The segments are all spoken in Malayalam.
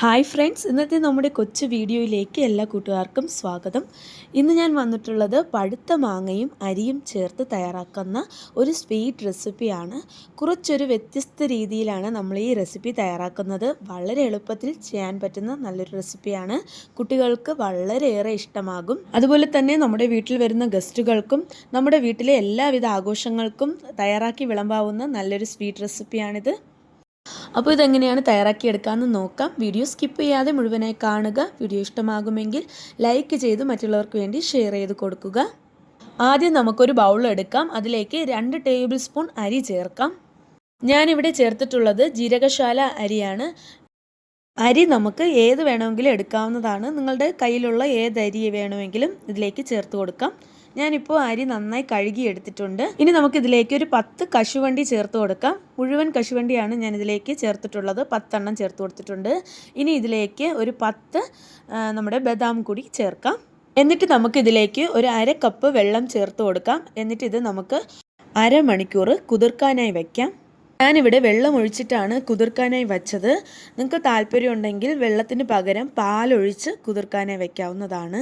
ഹായ് ഫ്രണ്ട്സ് ഇന്നത്തെ നമ്മുടെ കൊച്ചു വീഡിയോയിലേക്ക് എല്ലാ കൂട്ടുകാർക്കും സ്വാഗതം. ഇന്ന് ഞാൻ വന്നിട്ടുള്ളത് പഴുത്ത മാങ്ങയും അരിയും ചേർത്ത് തയ്യാറാക്കുന്ന ഒരു സ്വീറ്റ് റെസിപ്പിയാണ് കുറച്ചൊരു വ്യത്യസ്ത രീതിയിലാണ് നമ്മൾ ഈ റെസിപ്പി തയ്യാറാക്കുന്നത്. വളരെ എളുപ്പത്തിൽ ചെയ്യാൻ പറ്റുന്ന നല്ലൊരു റെസിപ്പിയാണ് കുട്ടികൾക്ക് വളരെയേറെ ഇഷ്ടമാകും. അതുപോലെ തന്നെ നമ്മുടെ വീട്ടിൽ വരുന്ന ഗസ്റ്റുകൾക്കും നമ്മുടെ വീട്ടിലെ എല്ലാവിധ ആഘോഷങ്ങൾക്കും തയ്യാറാക്കി വിളമ്പാവുന്ന നല്ലൊരു സ്വീറ്റ് റെസിപ്പിയാണിത് അപ്പോൾ ഇതെങ്ങനെയാണ് തയ്യാറാക്കിയെടുക്കാമെന്ന് നോക്കാം. വീഡിയോ സ്കിപ്പ് ചെയ്യാതെ മുഴുവനായി കാണുക. വീഡിയോ ഇഷ്ടമാകുമെങ്കിൽ ലൈക്ക് ചെയ്ത് മറ്റുള്ളവർക്ക് വേണ്ടി ഷെയർ ചെയ്ത് കൊടുക്കുക. ആദ്യം നമുക്കൊരു ബൗൾ എടുക്കാം. അതിലേക്ക് രണ്ട് ടേബിൾ സ്പൂൺ അരി ചേർക്കാം. ഞാനിവിടെ ചേർത്തിട്ടുള്ളത് ജീരകശാല അരിയാണ്. അരി നമുക്ക് ഏത് വേണമെങ്കിലും എടുക്കാവുന്നതാണ്. നിങ്ങളുടെ കയ്യിലുള്ള ഏത് അരി വേണമെങ്കിലും ഇതിലേക്ക് ചേർത്ത് കൊടുക്കാം. ഞാനിപ്പോൾ അരി നന്നായി കഴുകി എടുത്തിട്ടുണ്ട് ഇനി നമുക്ക് ഇതിലേക്ക് ഒരു പത്ത് കശുവണ്ടി ചേർത്ത് കൊടുക്കാം. മുഴുവൻ കശുവണ്ടിയാണ് ഞാൻ ഇതിലേക്ക് ചേർത്തിട്ടുള്ളത്. പത്തെണ്ണം ചേർത്ത് കൊടുത്തിട്ടുണ്ട്. ഇനി ഇതിലേക്ക് ഒരു പത്ത് നമ്മുടെ ബദാം കൂടി ചേർക്കാം. എന്നിട്ട് നമുക്ക് ഇതിലേക്ക് ഒരു അര കപ്പ് വെള്ളം ചേർത്ത് കൊടുക്കാം. എന്നിട്ട് ഇത് നമുക്ക് അരമണിക്കൂർ കുതിർക്കാനായി വയ്ക്കാം ഞാനിവിടെ വെള്ളം ഒഴിച്ചിട്ടാണ് കുതിർക്കാനായി വച്ചത്. നിങ്ങൾക്ക് താല്പര്യമുണ്ടെങ്കിൽ വെള്ളത്തിന് പകരം പാലൊഴിച്ച് കുതിർക്കാനായി വയ്ക്കാവുന്നതാണ്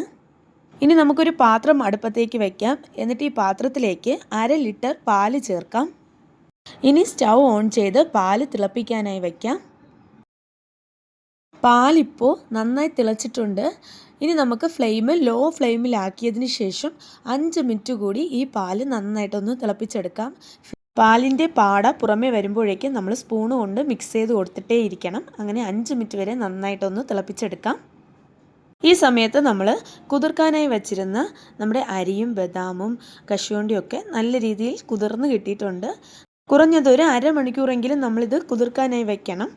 ഇനി നമുക്കൊരു പാത്രം അടുപ്പത്തേക്ക് വയ്ക്കാം എന്നിട്ട് ഈ പാത്രത്തിലേക്ക് അര ലിറ്റർ പാൽ ചേർക്കാം. ഇനി സ്റ്റൗ ഓൺ ചെയ്ത് പാൽ തിളപ്പിക്കാനായി വയ്ക്കാം പാലിപ്പോൾ നന്നായി തിളച്ചിട്ടുണ്ട്. ഇനി നമുക്ക് ഫ്ലെയിം ലോ ഫ്ലെയിമിലാക്കിയതിന് ശേഷം അഞ്ച് മിനിറ്റ് കൂടി ഈ പാൽ നന്നായിട്ടൊന്ന് തിളപ്പിച്ചെടുക്കാം. പാലിന്റെ പാട പുറമേ വരുമ്പോഴേക്കും നമ്മൾ സ്പൂണ് കൊണ്ട് മിക്സ് ചെയ്ത് കൊടുത്തിട്ടേ ഇരിക്കണം അങ്ങനെ അഞ്ച് മിനിറ്റ് വരെ നന്നായിട്ടൊന്ന് തിളപ്പിച്ചെടുക്കാം. ഈ സമയത്ത് നമ്മൾ കുതിർക്കാനായി വെച്ചിരുന്ന നമ്മുടെ അരിയും ബദാമും കശുവണ്ടിയൊക്കെ നല്ല രീതിയിൽ കുതിർന്ന് കിട്ടിയിട്ടുണ്ട്. കുറഞ്ഞത് ഒരു അരമണിക്കൂറെങ്കിലും നമ്മളിത് കുതിർക്കാനായി വെക്കണം.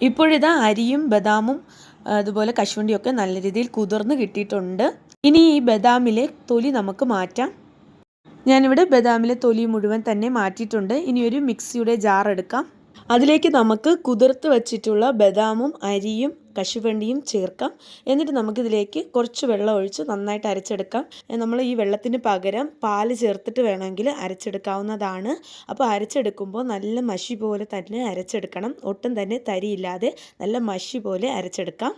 ഇപ്പോഴിതാ അരിയും ബദാമും അതുപോലെ കശുവണ്ടിയൊക്കെ നല്ല രീതിയിൽ കുതിർന്ന് കിട്ടിയിട്ടുണ്ട്. ഇനി ഈ ബദാമിലെ തൊലി നമുക്ക് മാറ്റാം. ഞാനിവിടെ ബദാമിലെ തൊലി മുഴുവൻ തന്നെ മാറ്റിയിട്ടുണ്ട്. ഇനി ഒരു മിക്സിയുടെ ജാർ എടുക്കാം. അതിലേക്ക് നമുക്ക് കുതിർത്ത് വച്ചിട്ടുള്ള ബദാമും അരിയും കശുവണ്ടിയും ചേർക്കാം. എന്നിട്ട് നമുക്കിതിലേക്ക് കുറച്ച് വെള്ളം ഒഴിച്ച് നന്നായിട്ട് അരച്ചെടുക്കാം. നമ്മൾ ഈ വെള്ളത്തിന് പകരം പാൽ ചേർത്തിട്ട് വേണമെങ്കിൽ അരച്ചെടുക്കാവുന്നതാണ്. അപ്പോൾ അരച്ചെടുക്കുമ്പോൾ നല്ല മഷി പോലെ തന്നെ അരച്ചെടുക്കണം. ഒട്ടും തന്നെ തരിയില്ലാതെ നല്ല മഷി പോലെ അരച്ചെടുക്കാം.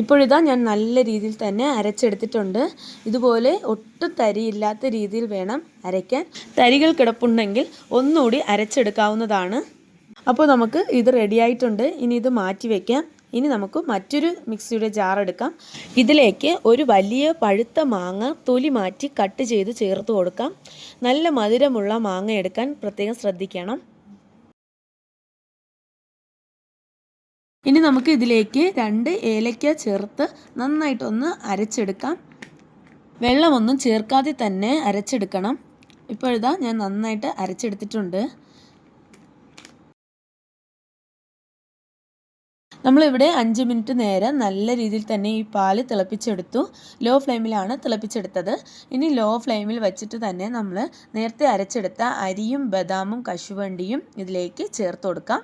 ഇപ്പോഴിതാ ഞാൻ നല്ല രീതിയിൽ തന്നെ അരച്ചെടുത്തിട്ടുണ്ട്. ഇതുപോലെ ഒട്ടും തരിയില്ലാത്ത രീതിയിൽ വേണം അരയ്ക്കാൻ. തരികൾ കിടപ്പുണ്ടെങ്കിൽ ഒന്നുകൂടി അരച്ചെടുക്കാവുന്നതാണ്. അപ്പോൾ നമുക്ക് ഇത് റെഡിയായിട്ടുണ്ട്. ഇനി ഇത് മാറ്റി വയ്ക്കാം ഇനി നമുക്ക് മറ്റൊരു മിക്സിയുടെ ജാർ എടുക്കാം. ഇതിലേക്ക് ഒരു വലിയ പഴുത്ത മാങ്ങ തൊലി മാറ്റി കട്ട് ചെയ്ത് ചേർത്ത് കൊടുക്കാം. നല്ല മധുരമുള്ള മാങ്ങ എടുക്കാൻ പ്രത്യേകം ശ്രദ്ധിക്കണം. ഇനി നമുക്ക് ഇതിലേക്ക് രണ്ട് ഏലക്ക ചേർത്ത് നന്നായിട്ടൊന്ന് അരച്ചെടുക്കാം. വെള്ളമൊന്നും ചേർക്കാതെ തന്നെ അരച്ചെടുക്കണം. ഇപ്പോഴിതാ ഞാൻ നന്നായിട്ട് അരച്ചെടുത്തിട്ടുണ്ട്. നമ്മളിവിടെ അഞ്ച് മിനിറ്റ് നേരം നല്ല രീതിയിൽ തന്നെ ഈ പാൽ തിളപ്പിച്ചെടുത്തു. ലോ ഫ്ലെയിമിലാണ് തിളപ്പിച്ചെടുത്തത്. ഇനി ലോ ഫ്ലെയിമിൽ വെച്ചിട്ട് തന്നെ നമ്മൾ നേരത്തെ അരച്ചെടുത്ത അരിയും ബദാമും കശുവണ്ടിയും ഇതിലേക്ക് ചേർത്ത് കൊടുക്കാം.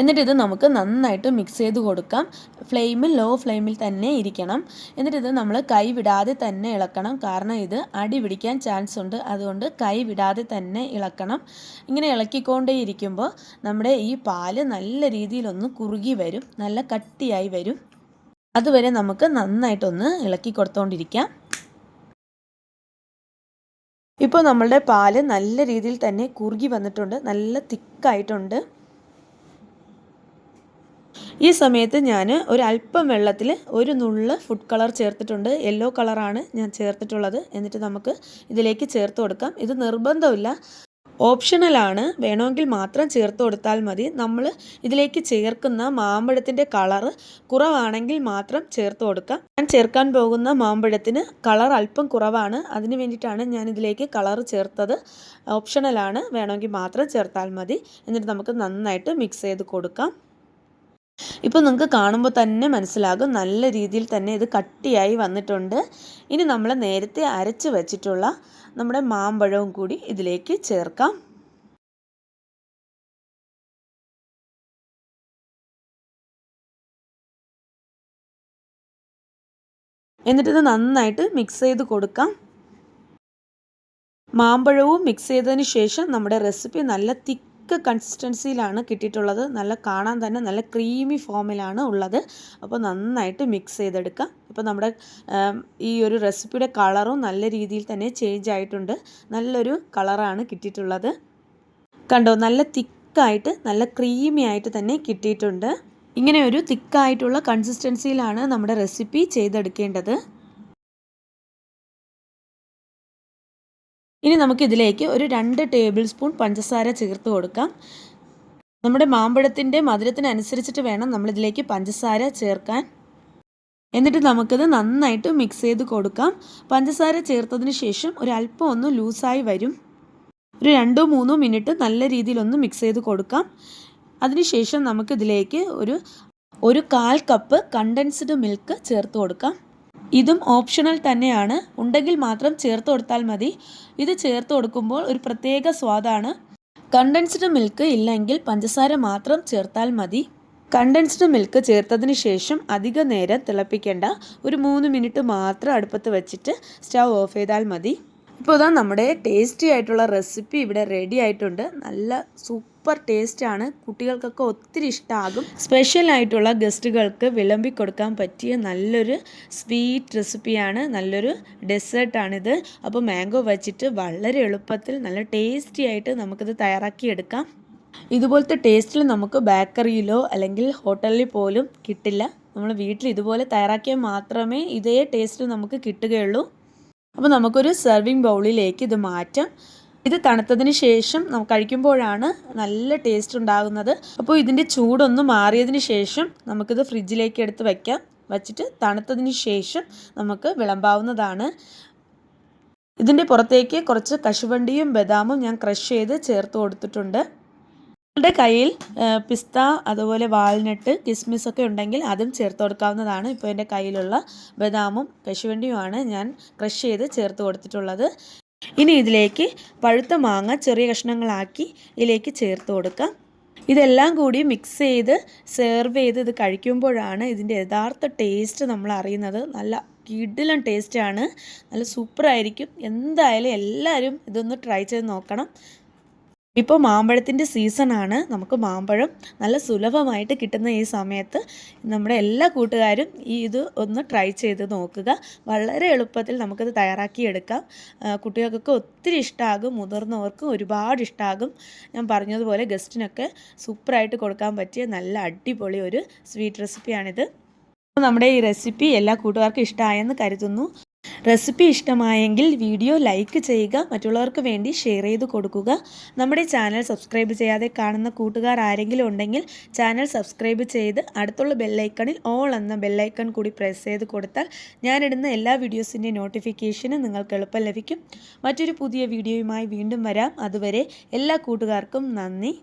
എന്നിട്ട് ഇത് നമുക്ക് നന്നായിട്ട് മിക്സ് ചെയ്ത് കൊടുക്കാം. ഫ്ലെയിമിൽ ലോ ഫ്ലെയിമിൽ തന്നെ ഇരിക്കണം. എന്നിട്ട് ഇത് നമ്മൾ കൈ വിടാതെ തന്നെ ഇളക്കണം. കാരണം ഇത് അടി പിടിക്കാൻ ചാൻസ് ഉണ്ട്. അതുകൊണ്ട് കൈ വിടാതെ തന്നെ ഇളക്കണം. ഇങ്ങനെ ഇളക്കിക്കൊണ്ടേ ഇരിക്കുമ്പോൾ നമ്മുടെ ഈ പാൽ നല്ല രീതിയിലൊന്ന് കുറുകി വരും. നല്ല കട്ടിയായി വരും. അതുവരെ നമുക്ക് നന്നായിട്ടൊന്ന് ഇളക്കി കൊടുത്തുകൊണ്ടിരിക്കാം ഇപ്പോൾ നമ്മളുടെ പാൽ നല്ല രീതിയിൽ തന്നെ കുറുകി വന്നിട്ടുണ്ട്. നല്ല തിക്കായിട്ടുണ്ട് ഈ സമയത്ത് ഞാൻ ഒരു അല്പം വെള്ളത്തിൽ ഒരു നുള്ള് ഫുഡ് കളർ ചേർത്തിട്ടുണ്ട്. യെല്ലോ കളറാണ് ഞാൻ ചേർത്തിട്ടുള്ളത്. എന്നിട്ട് നമുക്ക് ഇതിലേക്ക് ചേർത്ത് കൊടുക്കാം. ഇത് നിർബന്ധമില്ല. ഓപ്ഷണലാണ് വേണമെങ്കിൽ മാത്രം ചേർത്ത് കൊടുത്താൽ മതി. നമ്മൾ ഇതിലേക്ക് ചേർക്കുന്ന മാമ്പഴത്തിന്റെ കളറ് കുറവാണെങ്കിൽ മാത്രം ചേർത്ത് കൊടുക്കാം. ഞാൻ ചേർക്കാൻ പോകുന്ന മാമ്പഴത്തിന് കളർ അല്പം കുറവാണ്. അതിന് വേണ്ടിയിട്ടാണ് ഞാൻ ഇതിലേക്ക് കളർ ചേർത്തത്. ഓപ്ഷണലാണ് വേണമെങ്കിൽ മാത്രം ചേർത്താൽ മതി. എന്നിട്ട് നമുക്ക് നന്നായിട്ട് മിക്സ് ചെയ്ത് കൊടുക്കാം. ഇപ്പോൾ നിങ്ങൾക്ക് കാണുമ്പോൾ തന്നെ മനസ്സിലാകും. നല്ല രീതിയിൽ തന്നെ ഇത് കട്ടിയായി വന്നിട്ടുണ്ട്. ഇനി നമ്മൾ നേരത്തെ അരച്ച് വെച്ചിട്ടുള്ള നമ്മുടെ മാമ്പഴവും കൂടി ഇതിലേക്ക് ചേർക്കാം. എന്നിട്ടിത് നന്നായിട്ട് മിക്സ് ചെയ്ത് കൊടുക്കാം. മാമ്പഴവും മിക്സ് ചെയ്തതിന് ശേഷം നമ്മുടെ റെസിപ്പി നല്ല തിക്ക് തിക്ക് കൺസിസ്റ്റൻസിയിലാണ് കിട്ടിയിട്ടുള്ളത്. നല്ല കാണാൻ തന്നെ നല്ല ക്രീമി ഫോമിലാണ് ഉള്ളത്. അപ്പോൾ നന്നായിട്ട് മിക്സ് ചെയ്തെടുക്കാം. അപ്പോൾ നമ്മുടെ ഈ ഒരു റെസിപ്പിയുടെ കളറും നല്ല രീതിയിൽ തന്നെ ചേഞ്ച് ആയിട്ടുണ്ട്. നല്ലൊരു കളറാണ് കിട്ടിയിട്ടുള്ളത്. കണ്ടോ നല്ല തിക്കായിട്ട് നല്ല ക്രീമി ആയിട്ട് തന്നെ കിട്ടിയിട്ടുണ്ട്. ഇങ്ങനെ ഒരു തിക്കായിട്ടുള്ള കൺസിസ്റ്റൻസിയിലാണ് നമ്മുടെ റെസിപ്പി ചെയ്തെടുക്കേണ്ടത്. ഇനി നമുക്കിതിലേക്ക് ഒരു രണ്ട് ടേബിൾ സ്പൂൺ പഞ്ചസാര ചേർത്ത് കൊടുക്കാം. നമ്മുടെ മാമ്പഴത്തിന്റെ മധുരത്തിനനുസരിച്ചിട്ട് വേണം നമ്മളിതിലേക്ക് പഞ്ചസാര ചേർക്കാൻ. എന്നിട്ട് നമുക്കത് നന്നായിട്ട് മിക്സ് ചെയ്ത് കൊടുക്കാം. പഞ്ചസാര ചേർത്തതിന് ശേഷം ഒരു അല്പം ഒന്ന് ലൂസായി വരും. ഒരു രണ്ടോ മൂന്നോ മിനിറ്റ് നല്ല രീതിയിലൊന്ന് മിക്സ് ചെയ്ത് കൊടുക്കാം. അതിനുശേഷം നമുക്കിതിലേക്ക് ഒരു ഒരു കാൽ കപ്പ് കണ്ടൻസ്ഡ് മിൽക്ക് ചേർത്ത് കൊടുക്കാം. ഇതും ഓപ്ഷണൽ തന്നെയാണ്. ഉണ്ടെങ്കിൽ മാത്രം ചേർത്ത് കൊടുത്താൽ മതി. ഇത് ചേർത്ത് കൊടുക്കുമ്പോൾ ഒരു പ്രത്യേക സ്വാദാണ്. കണ്ടൻസ്ഡ് മിൽക്ക് ഇല്ലെങ്കിൽ പഞ്ചസാര മാത്രം ചേർത്താൽ മതി. കണ്ടൻസ്ഡ് മിൽക്ക് ചേർത്തതിന് ശേഷം അധിക നേരം തിളപ്പിക്കേണ്ട ഒരു മൂന്ന് മിനിറ്റ് മാത്രം അടുപ്പത്ത് വെച്ചിട്ട് സ്റ്റൗ ഓഫ് ചെയ്താൽ മതി. ഇപ്പോൾ ഇതാ നമ്മുടെ ടേസ്റ്റി ആയിട്ടുള്ള റെസിപ്പി ഇവിടെ റെഡി ആയിട്ടുണ്ട്. നല്ല സൂപ്പർ ടേസ്റ്റാണ് കുട്ടികൾക്കൊക്കെ ഒത്തിരി ഇഷ്ടമാകും സ്പെഷ്യൽ ആയിട്ടുള്ള ഗസ്റ്റുകൾക്ക് വിളമ്പി കൊടുക്കാൻ പറ്റിയ നല്ലൊരു സ്വീറ്റ് റെസിപ്പിയാണ് നല്ലൊരു ഡെസേർട്ടാണിത് അപ്പോൾ മാംഗോ വച്ചിട്ട് വളരെ എളുപ്പത്തിൽ നല്ല ടേസ്റ്റി ആയിട്ട് നമുക്കിത് തയ്യാറാക്കിയെടുക്കാം ഇതുപോലത്തെ ടേസ്റ്റിൽ നമുക്ക് ബേക്കറിയിലോ അല്ലെങ്കിൽ ഹോട്ടലിൽ പോലും കിട്ടില്ല. നമ്മൾ വീട്ടിൽ ഇതുപോലെ തയ്യാറാക്കിയാൽ മാത്രമേ ഇതേ ടേസ്റ്റ് നമുക്ക് കിട്ടുകയുള്ളൂ. അപ്പോൾ നമുക്കൊരു സെർവിങ് ബൗളിലേക്ക് ഇത് മാറ്റാം. ഇത് തണുത്തതിന് ശേഷം നമുക്ക് കഴിക്കുമ്പോഴാണ് നല്ല ടേസ്റ്റ് ഉണ്ടാകുന്നത്. അപ്പോൾ ഇതിന്റെ ചൂടൊന്ന് മാറിയതിന് ശേഷം നമുക്കിത് ഫ്രിഡ്ജിലേക്ക് എടുത്ത് വയ്ക്കാം വച്ചിട്ട് തണുത്തതിന് ശേഷം നമുക്ക് വിളമ്പാവുന്നതാണ്. ഇതിന്റെ പുറത്തേക്ക് കുറച്ച് കശുവണ്ടിയും ബദാമും ഞാൻ ക്രഷ് ചെയ്ത് ചേർത്ത് കൊടുത്തിട്ടുണ്ട്. നിങ്ങളുടെ കയ്യിൽ പിസ്ത അതുപോലെ വാൽനട്ട് കിസ്മിസ് ഒക്കെ ഉണ്ടെങ്കിൽ അതും ചേർത്ത് കൊടുക്കാവുന്നതാണ്. ഇപ്പോൾ എന്റെ കയ്യിലുള്ള ബദാമും കശുവണ്ടിയുമാണ് ഞാൻ ക്രഷ് ചെയ്ത് ചേർത്ത് കൊടുത്തിട്ടുള്ളത്. ഇനി ഇതിലേക്ക് പഴുത്ത മാങ്ങ ചെറിയ കഷ്ണങ്ങളാക്കി ഇതിലേക്ക് ചേർത്ത് കൊടുക്കാം. ഇതെല്ലാം കൂടി മിക്സ് ചെയ്ത് സെർവ് ചെയ്ത് ഇത് കഴിക്കുമ്പോഴാണ് ഇതിന്റെ യഥാർത്ഥ ടേസ്റ്റ് നമ്മൾ അറിയുന്നത്. നല്ല കിഡിലും ടേസ്റ്റാണ് നല്ല സൂപ്പറായിരിക്കും എന്തായാലും എല്ലാവരും ഇതൊന്ന് ട്രൈ ചെയ്ത് നോക്കണം. ഇപ്പോൾ മാമ്പഴത്തിന്റെ സീസണാണ് നമുക്ക് മാമ്പഴം നല്ല സുലഭമായിട്ട് കിട്ടുന്ന ഈ സമയത്ത് നമ്മുടെ എല്ലാ കൂട്ടുകാരും ഈ ഇത് ഒന്ന് ട്രൈ ചെയ്ത് നോക്കുക. വളരെ എളുപ്പത്തിൽ നമുക്കത് തയ്യാറാക്കിയെടുക്കാം. കുട്ടികൾക്കൊക്കെ ഒത്തിരി ഇഷ്ടമാകും മുതിർന്നവർക്കും ഒരുപാട് ഇഷ്ടമാകും ഞാൻ പറഞ്ഞതുപോലെ ഗസ്റ്റിനൊക്കെ സൂപ്പറായിട്ട് കൊടുക്കാൻ പറ്റിയ നല്ല അടിപൊളി ഒരു സ്വീറ്റ് റെസിപ്പിയാണിത് നമ്മുടെ ഈ റെസിപ്പി എല്ലാ കൂട്ടുകാർക്കും ഇഷ്ടമായെന്ന് കരുതുന്നു. റെസിപ്പി ഇഷ്ടമായെങ്കിൽ വീഡിയോ ലൈക്ക് ചെയ്യുക മറ്റുള്ളവർക്ക് വേണ്ടി ഷെയർ ചെയ്ത് കൊടുക്കുക. നമ്മുടെ ചാനൽ സബ്സ്ക്രൈബ് ചെയ്യാതെ കാണുന്ന കൂട്ടുകാർ ആരെങ്കിലും ഉണ്ടെങ്കിൽ ചാനൽ സബ്സ്ക്രൈബ് ചെയ്ത് അടുത്തുള്ള ബെല്ലൈക്കണിൽ ഓൾ എന്ന ബെല്ലൈക്കൺ കൂടി പ്രസ് ചെയ്ത് കൊടുത്താൽ ഞാനിടുന്ന എല്ലാ വീഡിയോസിന്റെ നോട്ടിഫിക്കേഷനും നിങ്ങൾക്ക് എളുപ്പം ലഭിക്കും. മറ്റൊരു പുതിയ വീഡിയോയുമായി വീണ്ടും വരാം. അതുവരെ എല്ലാ കൂട്ടുകാർക്കും നന്ദി.